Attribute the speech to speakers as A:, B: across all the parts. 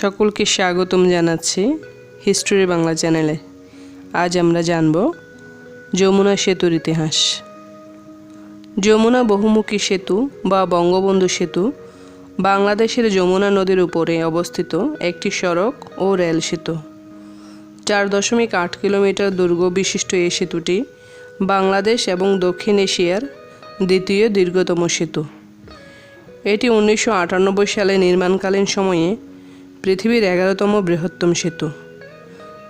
A: সকলকে স্বাগতম জানাচ্ছি হিস্টোরি বাংলা চ্যানেলে আজ আমরা জানব যমুনা সেতুর ইতিহাস যমুনা বহুমুখী সেতু বা বঙ্গবন্ধু সেতু বাংলাদেশের যমুনা নদীর উপরে অবস্থিত একটি সড়ক ও রেল সেতু চার দশমিক আট কিলোমিটার দুর্গ বিশিষ্ট এই সেতুটি বাংলাদেশ এবং দক্ষিণ এশিয়ার দ্বিতীয় দীর্ঘতম সেতু এটি উনিশশো সালে নির্মাণকালীন সময়ে পৃথিবীর এগারোতম বৃহত্তম সেতু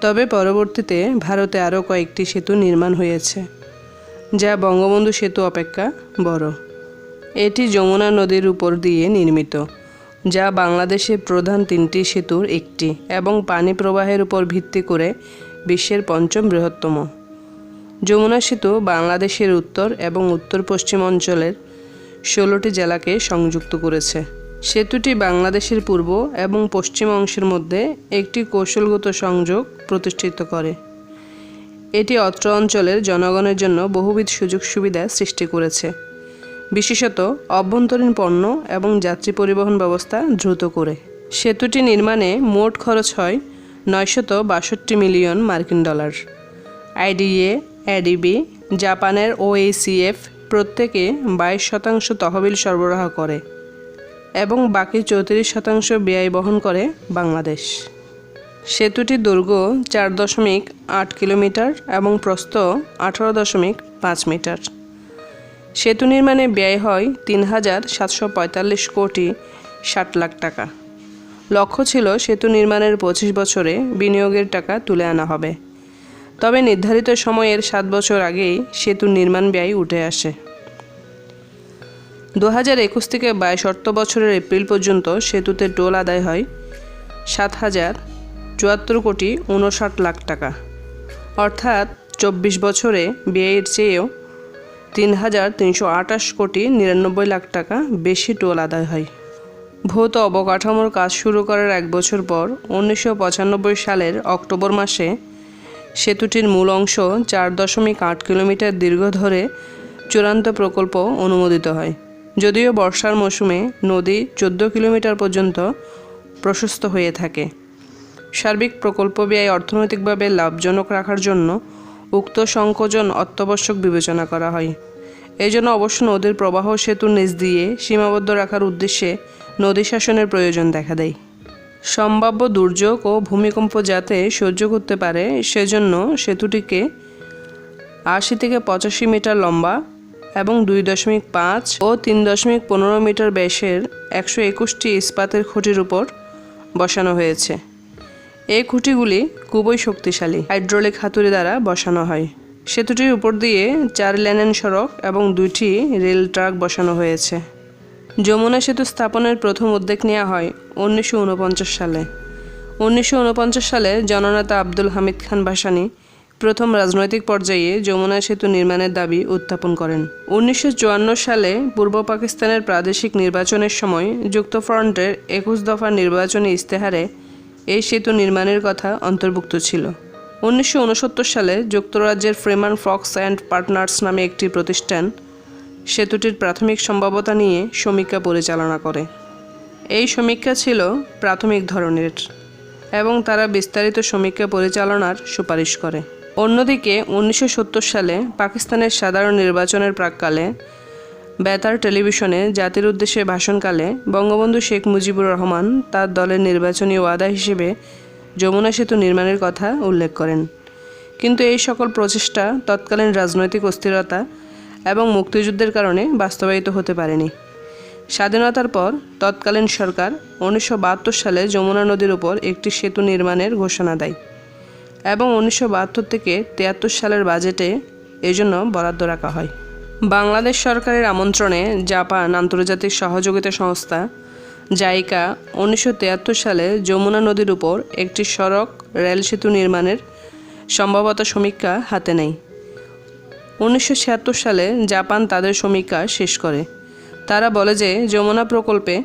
A: তবে পরবর্তীতে ভারতে আরও কয়েকটি সেতু নির্মাণ হয়েছে যা বঙ্গবন্ধু সেতু অপেক্ষা বড় এটি যমুনা নদীর উপর দিয়ে নির্মিত যা বাংলাদেশের প্রধান তিনটি সেতুর একটি এবং পানি প্রবাহের উপর ভিত্তি করে বিশ্বের পঞ্চম বৃহত্তম যমুনা সেতু বাংলাদেশের উত্তর এবং উত্তর পশ্চিম অঞ্চলের ষোলোটি জেলাকে সংযুক্ত করেছে সেতুটি বাংলাদেশের পূর্ব এবং পশ্চিম অংশের মধ্যে একটি কৌশলগত সংযোগ প্রতিষ্ঠিত করে এটি অত্র অঞ্চলের জনগণের জন্য বহুবিধ সুযোগ সুবিধা সৃষ্টি করেছে বিশেষত অভ্যন্তরীণ পণ্য এবং যাত্রী পরিবহন ব্যবস্থা দ্রুত করে সেতুটি নির্মাণে মোট খরচ হয় নয়শত বাষট্টি মিলিয়ন মার্কিন ডলার আইডিএ অ্যাডিবি জাপানের ওএসিএফ প্রত্যেকে বাইশ শতাংশ তহবিল সরবরাহ করে এবং বাকি চৌত্রিশ শতাংশ ব্যয় বহন করে বাংলাদেশ সেতুটি দুর্গ চার দশমিক আট কিলোমিটার এবং প্রস্থ আঠারো দশমিক পাঁচ মিটার সেতু নির্মাণে ব্যয় হয় তিন হাজার সাতশো পঁয়তাল্লিশ কোটি ষাট লাখ টাকা লক্ষ্য ছিল সেতু নির্মাণের পঁচিশ বছরে বিনিয়োগের টাকা তুলে আনা হবে তবে নির্ধারিত সময়ের সাত বছর আগেই সেতু নির্মাণ ব্যয় উঠে আসে দু হাজার একুশ থেকে বাইশ অর্থ বছরের এপ্রিল পর্যন্ত সেতুতে টোল আদায় হয় সাত হাজার চুয়াত্তর কোটি উনষাট লাখ টাকা অর্থাৎ চব্বিশ বছরে ব্যয়ের চেয়েও তিন হাজার তিনশো আটাশ কোটি নিরানব্বই লাখ টাকা বেশি টোল আদায় হয় ভৌত অবকাঠামোর কাজ শুরু করার এক বছর পর উনিশশো সালের অক্টোবর মাসে সেতুটির মূল অংশ চার দশমিক আট কিলোমিটার দীর্ঘ ধরে চূড়ান্ত প্রকল্প অনুমোদিত হয় যদিও বর্ষার মৌসুমে নদী চোদ্দ কিলোমিটার পর্যন্ত প্রশস্ত হয়ে থাকে সার্বিক প্রকল্প ব্যয় অর্থনৈতিকভাবে লাভজনক রাখার জন্য উক্ত সংকোচন অত্যাবশ্যক বিবেচনা করা হয় এই জন্য অবশ্য নদীর প্রবাহ সেতুর নিচ দিয়ে সীমাবদ্ধ রাখার উদ্দেশ্যে নদী শাসনের প্রয়োজন দেখা দেয় সম্ভাব্য দুর্যোগ ও ভূমিকম্প যাতে সহ্য করতে পারে সেজন্য সেতুটিকে আশি থেকে পঁচাশি মিটার লম্বা এবং দুই দশমিক পাঁচ ও তিন দশমিক পনেরো মিটার ব্যাসের একশো একুশটি ইস্পাতের খুঁটির উপর বসানো হয়েছে এই খুঁটিগুলি খুবই শক্তিশালী হাইড্রোলিক হাতুড়ি দ্বারা বসানো হয় সেতুটির উপর দিয়ে চার লেনেন সড়ক এবং দুইটি রেল ট্রাক বসানো হয়েছে যমুনা সেতু স্থাপনের প্রথম উদ্যোগ নেওয়া হয় উনিশশো সালে উনিশশো সালে জননেতা আব্দুল হামিদ খান ভাসানী প্রথম রাজনৈতিক পর্যায়ে যমুনা সেতু নির্মাণের দাবি উত্থাপন করেন উনিশশো সালে পূর্ব পাকিস্তানের প্রাদেশিক নির্বাচনের সময় যুক্তফ্রন্টের একুশ দফা নির্বাচনী ইস্তেহারে এই সেতু নির্মাণের কথা অন্তর্ভুক্ত ছিল উনিশশো সালে যুক্তরাজ্যের ফ্রেমান ফক্স অ্যান্ড পার্টনার্স নামে একটি প্রতিষ্ঠান সেতুটির প্রাথমিক সম্ভাবতা নিয়ে সমীক্ষা পরিচালনা করে এই সমীক্ষা ছিল প্রাথমিক ধরনের এবং তারা বিস্তারিত সমীক্ষা পরিচালনার সুপারিশ করে অন্যদিকে উনিশশো সালে পাকিস্তানের সাধারণ নির্বাচনের প্রাককালে বেতার টেলিভিশনে জাতির উদ্দেশ্যে ভাষণকালে বঙ্গবন্ধু শেখ মুজিবুর রহমান তার দলের নির্বাচনী ওয়াদা হিসেবে যমুনা সেতু নির্মাণের কথা উল্লেখ করেন কিন্তু এই সকল প্রচেষ্টা তৎকালীন রাজনৈতিক অস্থিরতা এবং মুক্তিযুদ্ধের কারণে বাস্তবায়িত হতে পারেনি স্বাধীনতার পর তৎকালীন সরকার উনিশশো সালে যমুনা নদীর উপর একটি সেতু নির্মাণের ঘোষণা দেয় এবং উনিশশো বাহাত্তর থেকে তিয়াত্তর সালের বাজেটে এজন্য বরাদ্দ রাখা হয় বাংলাদেশ সরকারের আমন্ত্রণে জাপান আন্তর্জাতিক সহযোগিতা সংস্থা জাইকা উনিশশো সালে যমুনা নদীর উপর একটি সড়ক রেল সেতু নির্মাণের সম্ভবত সমীক্ষা হাতে নেয় উনিশশো সালে জাপান তাদের সমীক্ষা শেষ করে তারা বলে যে যমুনা প্রকল্পে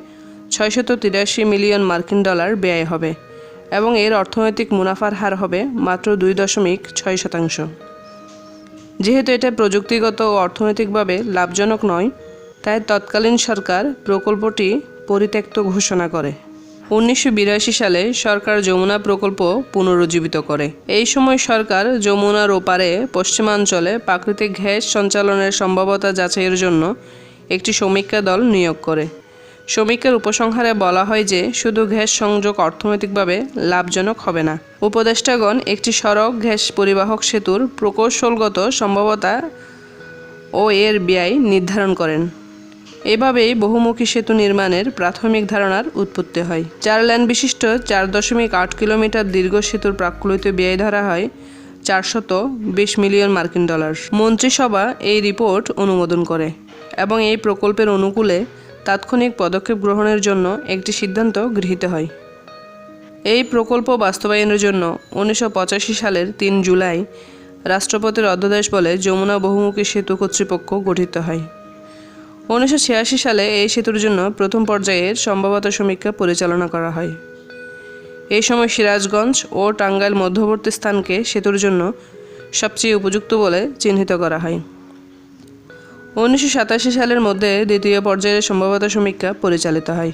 A: ছয়শত তিরাশি মিলিয়ন মার্কিন ডলার ব্যয় হবে এবং এর অর্থনৈতিক মুনাফার হার হবে মাত্র দুই দশমিক ছয় শতাংশ যেহেতু এটা প্রযুক্তিগত ও অর্থনৈতিকভাবে লাভজনক নয় তাই তৎকালীন সরকার প্রকল্পটি পরিত্যক্ত ঘোষণা করে উনিশশো সালে সরকার যমুনা প্রকল্প পুনরুজ্জীবিত করে এই সময় সরকার যমুনার ওপারে পশ্চিমাঞ্চলে প্রাকৃতিক ঘ্যাস সঞ্চালনের সম্ভাবতা যাচাইয়ের জন্য একটি সমীক্ষা দল নিয়োগ করে শ্রমিকের উপসংহারে বলা হয় যে শুধু গ্যাস সংযোগ অর্থনৈতিকভাবে লাভজনক হবে না উপদেষ্টাগণ একটি সড়ক গ্যাস পরিবাহক সেতুর প্রকৌশলগত সম্ভবতা ও এর ব্যয় নির্ধারণ করেন এভাবেই বহুমুখী সেতু নির্মাণের প্রাথমিক ধারণার উৎপত্তি হয় চার ল্যান্ড বিশিষ্ট চার দশমিক আট কিলোমিটার দীর্ঘ সেতুর প্রাকলিত ব্যয় ধরা হয় চারশত বিশ মিলিয়ন মার্কিন ডলার মন্ত্রিসভা এই রিপোর্ট অনুমোদন করে এবং এই প্রকল্পের অনুকূলে তাৎক্ষণিক পদক্ষেপ গ্রহণের জন্য একটি সিদ্ধান্ত গৃহীত হয় এই প্রকল্প বাস্তবায়নের জন্য উনিশশো সালের তিন জুলাই রাষ্ট্রপতির অধ্যাদেশ বলে যমুনা বহুমুখী সেতু কর্তৃপক্ষ গঠিত হয় উনিশশো সালে এই সেতুর জন্য প্রথম পর্যায়ের সম্ভবত সমীক্ষা পরিচালনা করা হয় এই সময় সিরাজগঞ্জ ও টাঙ্গাইল মধ্যবর্তী স্থানকে সেতুর জন্য সবচেয়ে উপযুক্ত বলে চিহ্নিত করা হয় উনিশশো সালের মধ্যে দ্বিতীয় পর্যায়ের সম্ভবত সমীক্ষা পরিচালিত হয়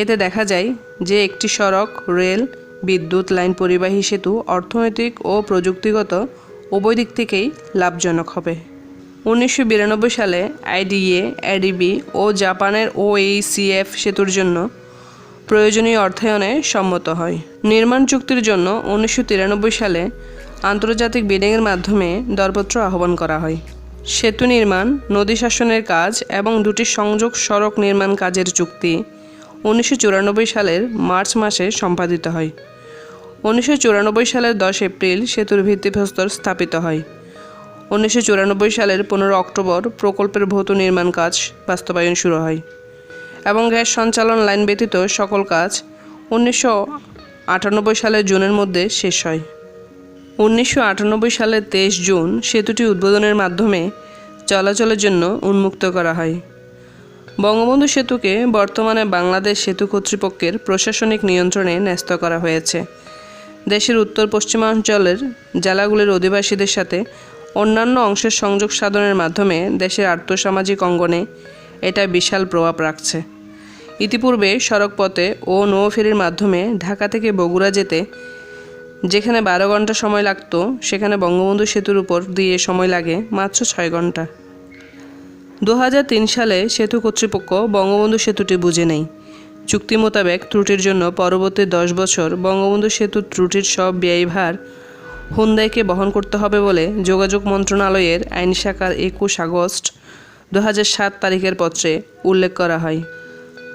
A: এতে দেখা যায় যে একটি সড়ক রেল বিদ্যুৎ লাইন পরিবাহী সেতু অর্থনৈতিক ও প্রযুক্তিগত উভয় দিক থেকেই লাভজনক হবে উনিশশো সালে আইডিএ এডিবি ও জাপানের ওএইসিএফ সেতুর জন্য প্রয়োজনীয় অর্থায়নে সম্মত হয় নির্মাণ চুক্তির জন্য উনিশশো সালে আন্তর্জাতিক বিডিংয়ের মাধ্যমে দরপত্র আহ্বান করা হয় সেতু নির্মাণ নদী শাসনের কাজ এবং দুটি সংযোগ সড়ক নির্মাণ কাজের চুক্তি উনিশশো সালের মার্চ মাসে সম্পাদিত হয় উনিশশো সালের দশ এপ্রিল সেতুর ভিত্তিপ্রস্তর স্থাপিত হয় উনিশশো সালের পনেরো অক্টোবর প্রকল্পের ভৌত নির্মাণ কাজ বাস্তবায়ন শুরু হয় এবং গ্যাস সঞ্চালন লাইন ব্যতীত সকল কাজ উনিশশো সালের জুনের মধ্যে শেষ হয় উনিশশো সালের তেইশ জুন সেতুটি উদ্বোধনের মাধ্যমে চলাচলের জন্য উন্মুক্ত করা হয় বঙ্গবন্ধু সেতুকে বর্তমানে বাংলাদেশ সেতু কর্তৃপক্ষের প্রশাসনিক নিয়ন্ত্রণে ন্যস্ত করা হয়েছে দেশের উত্তর পশ্চিমাঞ্চলের জেলাগুলির অধিবাসীদের সাথে অন্যান্য অংশের সংযোগ সাধনের মাধ্যমে দেশের আর্থসামাজিক অঙ্গনে এটা বিশাল প্রভাব রাখছে ইতিপূর্বে সড়কপথে ও নৌফেরির মাধ্যমে ঢাকা থেকে বগুড়া যেতে যেখানে বারো ঘন্টা সময় লাগত সেখানে বঙ্গবন্ধু সেতুর উপর দিয়ে সময় লাগে মাত্র ছয় ঘন্টা দু সালে সেতু কর্তৃপক্ষ বঙ্গবন্ধু সেতুটি বুঝে নেয় চুক্তি মোতাবেক ত্রুটির জন্য পরবর্তী দশ বছর বঙ্গবন্ধু সেতুর ত্রুটির সব ব্যয়ভার হুন্দাইকে বহন করতে হবে বলে যোগাযোগ মন্ত্রণালয়ের আইন শাখার একুশ আগস্ট দু তারিখের পত্রে উল্লেখ করা হয়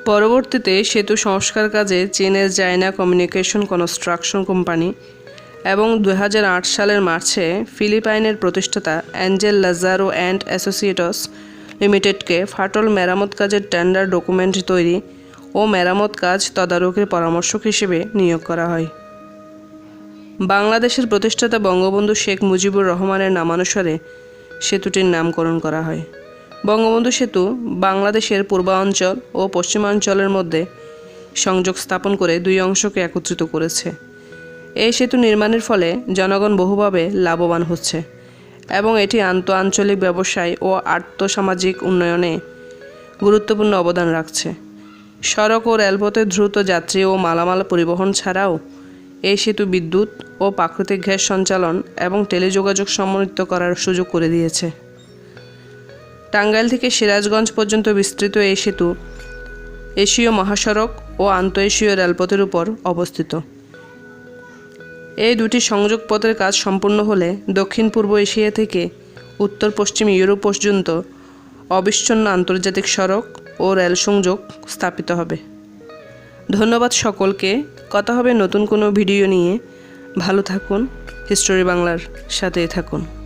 A: পরবর্তীতে সেতু সংস্কার কাজে চীনের জায়না কমিউনিকেশন কনস্ট্রাকশন কোম্পানি এবং দু সালের মার্চে ফিলিপাইনের প্রতিষ্ঠাতা অ্যাঞ্জেল লাজারো অ্যান্ড অ্যাসোসিয়েটস লিমিটেডকে ফাটল মেরামত কাজের টেন্ডার ডকুমেন্ট তৈরি ও মেরামত কাজ তদারকির পরামর্শক হিসেবে নিয়োগ করা হয় বাংলাদেশের প্রতিষ্ঠাতা বঙ্গবন্ধু শেখ মুজিবুর রহমানের নামানুসারে সেতুটির নামকরণ করা হয় বঙ্গবন্ধু সেতু বাংলাদেশের পূর্বাঞ্চল ও পশ্চিমাঞ্চলের মধ্যে সংযোগ স্থাপন করে দুই অংশকে একত্রিত করেছে এই সেতু নির্মাণের ফলে জনগণ বহুভাবে লাভবান হচ্ছে এবং এটি আন্ত আঞ্চলিক ব্যবসায় ও আর্থসামাজিক উন্নয়নে গুরুত্বপূর্ণ অবদান রাখছে সড়ক ও রেলপথে দ্রুত যাত্রী ও মালামাল পরিবহন ছাড়াও এই সেতু বিদ্যুৎ ও প্রাকৃতিক গ্যাস সঞ্চালন এবং টেলিযোগাযোগ সমন্বিত করার সুযোগ করে দিয়েছে টাঙ্গাইল থেকে সিরাজগঞ্জ পর্যন্ত বিস্তৃত এই সেতু এশীয় মহাসড়ক ও আন্তঃএশীয় রেলপথের উপর অবস্থিত এই দুটি সংযোগ পথের কাজ সম্পূর্ণ হলে দক্ষিণ পূর্ব এশিয়া থেকে উত্তর পশ্চিম ইউরোপ পর্যন্ত অবিচ্ছন্ন আন্তর্জাতিক সড়ক ও রেল সংযোগ স্থাপিত হবে ধন্যবাদ সকলকে কথা হবে নতুন কোনো ভিডিও নিয়ে ভালো থাকুন হিস্টোরি বাংলার সাথেই থাকুন